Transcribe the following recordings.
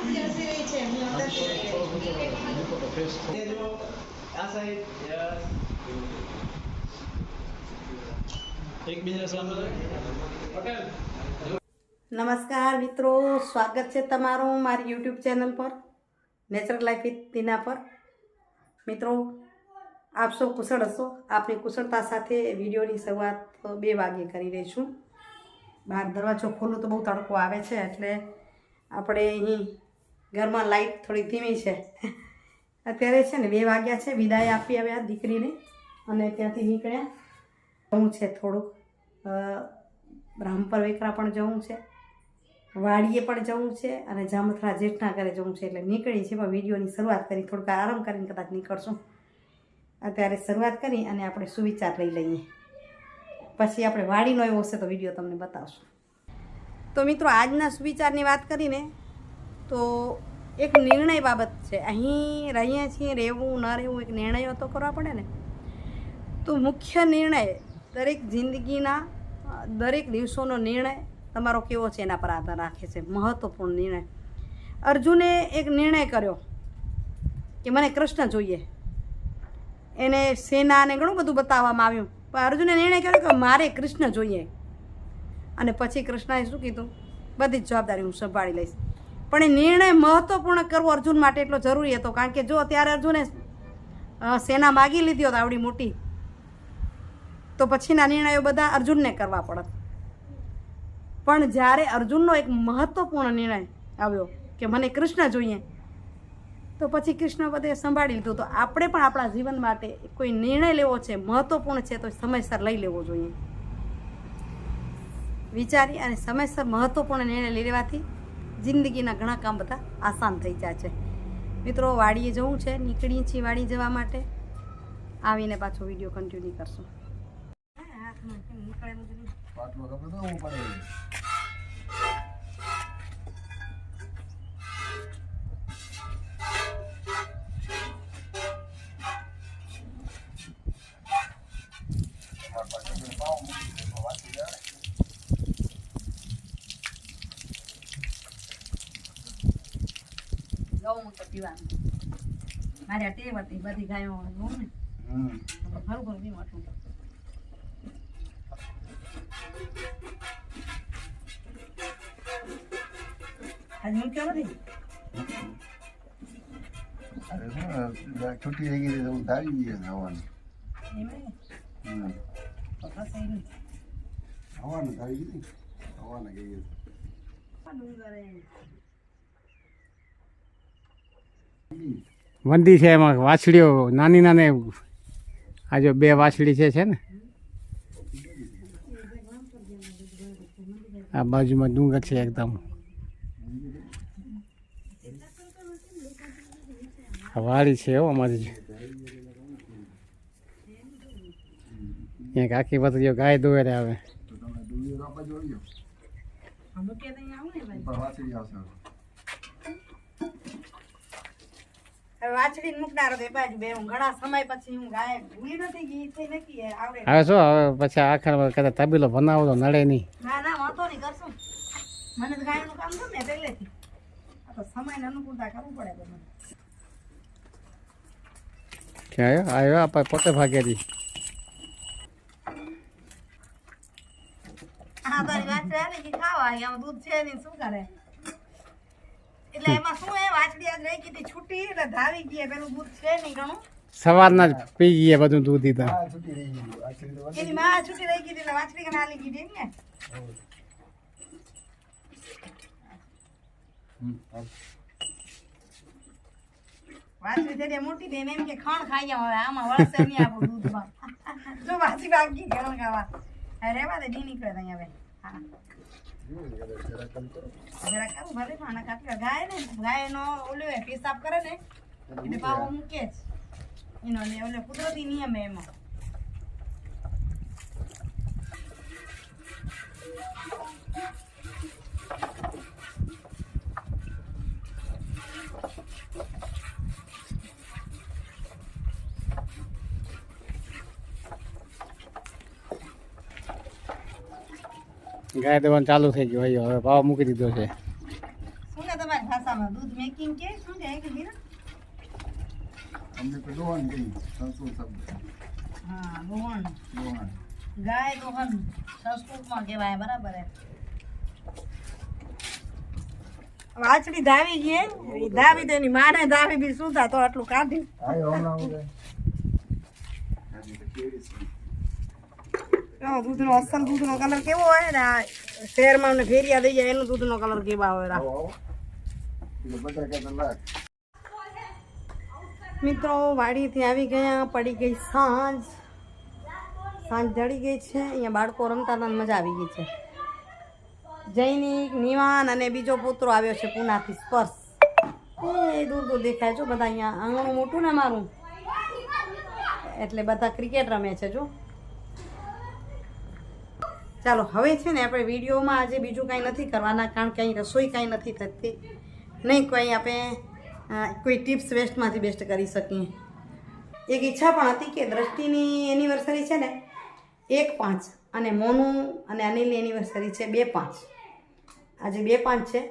નમસ્કાર મિત્રો, સ્વાગત છે તમારું મારી યુટ્યુબ ચેનલ પર નેચરલ લાઈફ વિથ તીના પર. મિત્રો, આપ સૌ કુશળ હશો. આપની કુશળતા સાથે વિડીયોની શરૂઆત બે વાગ્યે કરી રહીશું બહાર દરવાજો ખોલો તો બહુ તડકો આવે છે, એટલે આપણે અહીં ઘરમાં લાઈટ થોડી ધીમી છે. અત્યારે છે ને બે વાગ્યા છે, વિદાય આપી આવ્યા દીકરીને અને ત્યાંથી નીકળ્યા. જવું છે થોડુંક. રામપર વેકરા પણ જવું છે. વાડીએ પણ જવું છે અને જામથરા જેઠના ઘરે જવું છે એટલે નીકળી છે. પણ વિડીયોની શરૂઆત કરી, થોડુંક આરામ કરીને કદાચ નીકળશું. અત્યારે શરૂઆત કરી અને આપણે સુવિચાર લઈ લઈએ. પછી આપણે વાડીનો એવો હશે તો વીડિયો તમને બતાવશું. તો મિત્રો, આજના સુવિચારની વાત કરીને તો એક નિર્ણય બાબત છે. અહીં રહીએ છીએ, રહેવું, ન રહેવું એક નિર્ણયો તો કરવા પડે ને. તો મુખ્ય નિર્ણય દરેક જિંદગીના દરેક દિવસોનો નિર્ણય તમારો કેવો છે એના પર આધાર રાખે છે. મહત્વપૂર્ણ નિર્ણય. અર્જુને એક નિર્ણય કર્યો કે મને કૃષ્ણ જોઈએ. એને સેનાને ઘણું બધું બતાવવામાં આવ્યું. પણ અર્જુને નિર્ણય કર્યો કે મારે કૃષ્ણ જોઈએ. અને પછી કૃષ્ણએ શું કીધું? બધી જ જવાબદારી હું સંભાળી લઈશ. પણ એ નિર્ણય મહત્વપૂર્ણ કરવો અર્જુન માટે એટલો જરૂરી હતો. કારણ કે જો ત્યારે અર્જુને સેના માગી લીધી હોત આવડી મોટી, તો પછીના નિર્ણયો બધા અર્જુનને કરવા પડત. પણ જ્યારે અર્જુનનો એક મહત્વપૂર્ણ નિર્ણય આવ્યો કે મને કૃષ્ણ જોઈએ, તો પછી કૃષ્ણ બધે સંભાળી લીધું. તો આપણે પણ આપણા જીવન માટે કોઈ નિર્ણય લેવો છે, મહત્વપૂર્ણ છે, તો સમયસર લઈ લેવો જોઈએ. વિચારી અને સમયસર મહત્વપૂર્ણ નિર્ણય લઈ લેવાથી જિંદગીના ઘણા કામ બધા આસાન થઈ જાય છે. મિત્રો વાડીએ જવું છે નીકળીએ છીએ વાડી જવા માટે. આવીને પાછો વીડિયો કન્ટિન્યુ કરશું. પીવાનું મારે આ ટેવ હતી બધી ગાયો ગૌ ને. હમ. તો ખરું ખરું પીવું આટલું આજે મૂક્યો નથી અરે શું છૂટી થઈ ગઈ તો હું ધારી ગઈ હવાનું એમ ને? હમ. તો થશે નહીં. હવાનું ધારી ગઈ હવાને ગઈ મંદી છે એમાં વાછડીઓ નાની નાની આ જો બે વાછડી છે છે ને આ બાજુમાં ડુંગર છે એકદમ. વાળી વાડી છે હો અમારી. એક આખી બધી ગાય દોરે આવે. આવું ને વાછડી મૂકનારો તો બાજુ બે હું ઘણા સમય પછી હું ગાય ભૂલી નથી ગઈ થઈ નથી આવડે હવે શું હવે પછી આખર કદાચ તબીલો બનાવો તો નડે નહીં. ના ના વાંધો નહીં કરશું. મને તો ગાયનું કામ ગમે પહેલેથી. આ તો સમયને અનુકૂળતા કરવું પડે બધું ક્યાં આવ્યો? આવ્યો આપણે પોતે ભાગેલી હા તારી વાછડી આવી ગઈ ખાવા અહીંયા દૂધ છે નહીં શું કરે? એટલે એમાં શું એ વાછડી આજ રહી ગઈ છૂટી એટલે ધાવી ગઈ પેલું દૂધ છે નહીં ઘણું. સવારના જ પી ગઈ બધું દૂધ દીધા હા છૂટી રહી ગઈ વાસળી તો એની માં છૂટી રહી ગઈ એટલે વાછડી કે નાલી ગઈ ને વાછડી મોટી બેન એમ કે ખણ ખાઈ હવે આમાં વળશે નહીં આપણું દૂધમાં. જો વાછી ભાગી ખણ ખાવા. રહેવા દે નહીં નીકળે તો અહીંયા હવે. હા. જોયું ને કદાચ જરા કમ ભલે પણ આના કાપી ગાય ને ગાયનો ઓલો એ પેશાબ કરે ને એટલે પાવો મૂકે જ. એનો ને ઓલો કુદરતી નિયમ એમાં. ગાય દેવાનું ચાલુ થઈ ગયું. હવે ભાવ મૂકી દીધો છે. શું ને તમારી ભાષા ભાષામાં દૂધ મેકિંગ કે શું કહે કે મીરા અમને તો દોહન કહી. સંસ્કૃત શબ્દ હા દોહણ દોહન ગાય દોહન સંસ્કૃતમાં કહેવાય બરાબર હે વાછડી ધાવી ગઈ એ ધાવી તેની એની માને ધાવી બી શું થાય તો આટલું હમણાં કેવી છે. એનો દૂધનો અસલ દૂધનો કલર કેવો હોય ને આ શહેરમાં અમને ફેરિયા દઈ જાય એનો દૂધનો કલર કેવા હોય મિત્રો વાડીથી આવી ગયા પડી ગઈ સાંજ. સાંજ જડી ગઈ છે અહીંયા બાળકો રમતા હતા મજા આવી ગઈ છે. જૈનિક નિવાન અને બીજો પુત્રો આવ્યો છે પુનાથી સ્પર્શ. એ દૂર દૂર દેખાય છો બધા અહીંયા આંગણું મોટું ને મારું. એટલે બધા ક્રિકેટ રમે છે જો. ચાલો, હવે છે ને આપણે વિડીયોમાં આજે બીજું કાંઈ નથી કરવાના, કારણ કે અહીં રસોઈ કાંઈ નથી થતી. નહીં, કોઈ આપણે કોઈ ટિપ્સ વેસ્ટમાંથી બેસ્ટ કરી શકીએ. એક ઈચ્છા પણ હતી કે દ્રષ્ટિની એનિવર્સરી છે ને, એક પાંચ, અને મોનું અને અનિલની એનિવર્સરી છે બે પાંચ. આજે બે પાંચ છે.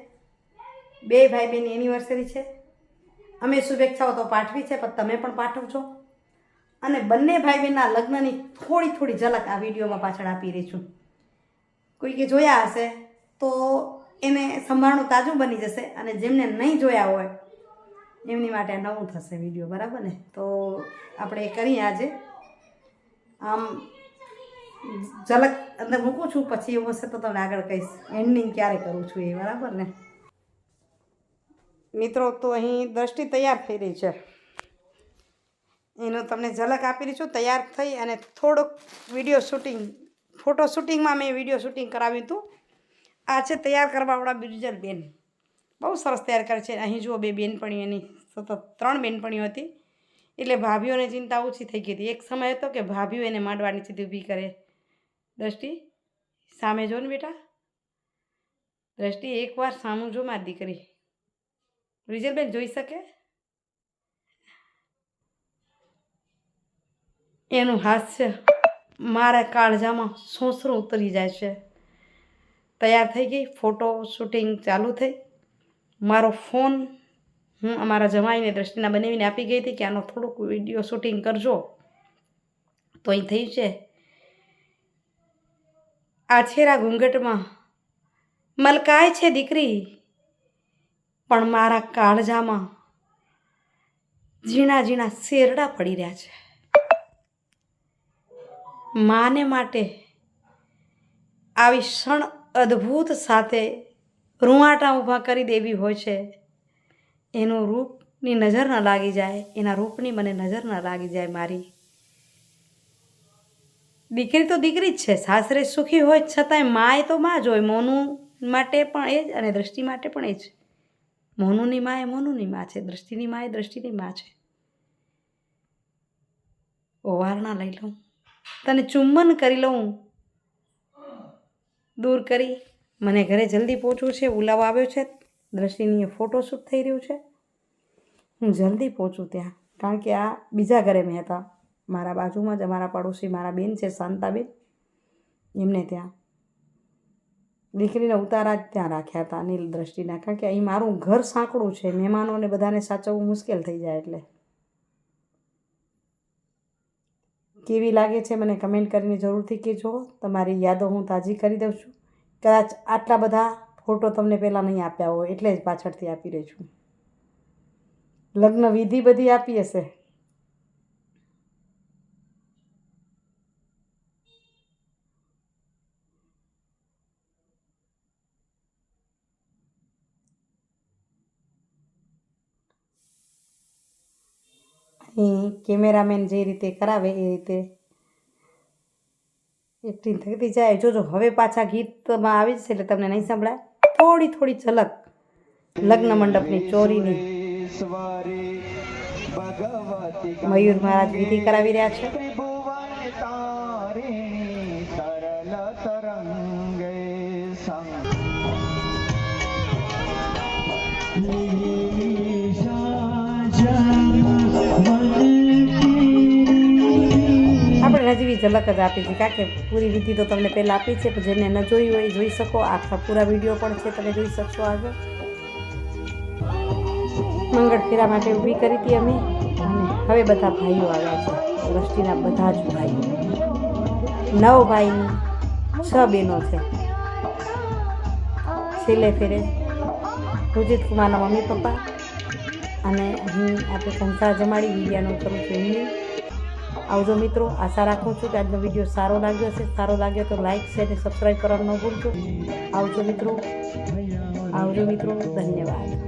બે ભાઈ બહેનની એનિવર્સરી છે. અમે શુભેચ્છાઓ તો પાઠવી છે, પણ તમે પણ પાઠવજો. અને બંને ભાઈ બહેનના લગ્નની થોડી થોડી ઝલક આ વિડીયોમાં પાછળ આપી રહી છું. કોઈકે જોયા હશે, તો એને સંભાળનું તાજું બની જશે અને જેમને નહીં જોયા હોય, એમની માટે નવું થશે વીડિયો બરાબર ને? તો આપણે એ કરીએ આજે. આમ, ઝલક અંદર મૂકું છું, પછી એવું હશે તો તમને આગળ કહીશ. એન્ડિંગ ક્યારે કરું છું એ, બરાબર ને? મિત્રો, તો અહીં દ્રષ્ટિ તૈયાર થઈ રહી છે. એનું તમને ઝલક આપી રહી છું, તૈયાર થઈ અને થોડુંક વીડિયો શૂટિંગ ફોટો શૂટિંગમાં મેં વીડિયો શૂટિંગ કરાવ્યું હતું. આ છે તૈયાર કરવાવાળા બિરજલ બહુ સરસ તૈયાર કરે છે. અહીં જુઓ બે બેનપણીઓ, એની સતત ત્રણ બેનપણીઓ હતી. એટલે ભાભીઓને ચિંતા ઓછી થઈ ગઈ હતી. એક સમય હતો કે ભાભીઓ એને માંડવાની નીચેથી ઊભી કરે. દ્રષ્ટિ, સામે જો ને બેટા. દ્રષ્ટિ એકવાર સામું જો મારી દીકરી. રિઝલબેન જોઈ શકે? એનું હાસ્ય મારા કાળજામાં સોસરું ઉતરી જાય છે. તૈયાર થઈ ગઈ, ફોટો શૂટિંગ ચાલુ થઈ. મારો ફોન હું અમારા જમાઈને દ્રષ્ટિના બનાવીને આપી ગઈ હતી કે આનો થોડુંક વીડિયો શૂટિંગ કરજો. તો અહીં થયું છે. આ છેરા ઘૂંઘટમાં, મલકાય છે દીકરી, પણ મારા કાળજામાં ઝીણા ઝીણા શેરડા પડી રહ્યા છે. માને માટે આવી ક્ષણ અદ્ભુત સાથે રૂંવાટા ઊભા કરી દેવી હોય છે. એનું રૂપની નજર ન લાગી જાય, એના રૂપની મને નજર ન લાગી જાય મારી. દીકરી તો દીકરી જ છે, સાસરે સુખી હોય છતાંય માય તો માં જ હોય, મોનું માટે પણ એ જ અને દ્રષ્ટિ માટે પણ એ જ. મોનુની મા એ મોનુની મા છે, દ્રષ્ટિની મા એ દ્રષ્ટિની મા છે. ઓવારણા લઈ લઉં. તને ચુંબન કરી લઉં. દૂર કરી. મને ઘરે જલ્દી પહોંચવું છે, ઉલાવ આવ્યો છે, દ્રષ્ટિની ફોટોશૂટ થઈ રહ્યું છે. હું જલ્દી પહોંચું ત્યાં, કારણ કે આ બીજા ઘરે મેં હતા. મારા બાજુમાં જ અમારા પાડોશી, મારા બેન છે, શાંતાબેન. એમને ત્યાં. દીકરીને ઉતારા જ ત્યાં રાખ્યા હતા અનિલ દ્રષ્ટિના, કારણ કે અહીં મારું ઘર સાંકડું છે, મહેમાનોને બધાને સાચવવું મુશ્કેલ થઈ જાય એટલે. કેવી લાગે છે મને કમેન્ટ કરીને જરૂરથી કહેજો. તમારી યાદો હું તાજી કરી દઉં છું. કદાચ આટલા બધા ફોટો તમને પહેલાં નહીં આપ્યા હોય એટલે જ પાછળથી આપી રહી છું. લગ્ન વિધિ બધી આપી હશે. અહીં કેમેરામેન જે રીતે કરાવે એ રીતે એક્ટિંગ થતી જાય. જોજો હવે પાછા ગીતમાં આવી જશે એટલે તમને નહીં સંભળાય. થોડી થોડી ઝલક. લગ્ન મંડપની ચોરીની મયુર મહારાજ વિધિ કરાવી રહ્યા છે. આપણે જેવી ઝલક જ આપી છે. કારણ કે પૂરી વિધિ તો તમને પહેલાં આપી છે, પણ જેને ન જોઈ હોય એ જોઈ શકો. આખા પૂરા વીડિયો પણ છે, તમે જોઈ શકશો આગળ. મંગળ ફેરા માટે ઊભી કરી હતી અમે. અને હવે બધા ભાઈઓ આવ્યા છે. દ્રષ્ટિના બધા જ ભાઈઓ. નવ ભાઈની છ બહેનો છે. છેલ્લે ફેરે સુજીત કુમારના મમ્મી પપ્પા. અને અહીં આપણે સંસાર જમાડી વિડીયાનું કરું છું આવજો મિત્રો, આશા રાખું છું કે આજનો વીડિયો સારો લાગ્યો હશે. સારો લાગ્યો તો લાઈક શેર અને સબસ્ક્રાઈબ કરવાનું ન ભૂલજો આવજો મિત્રો. આવજો મિત્રો. ધન્યવાદ.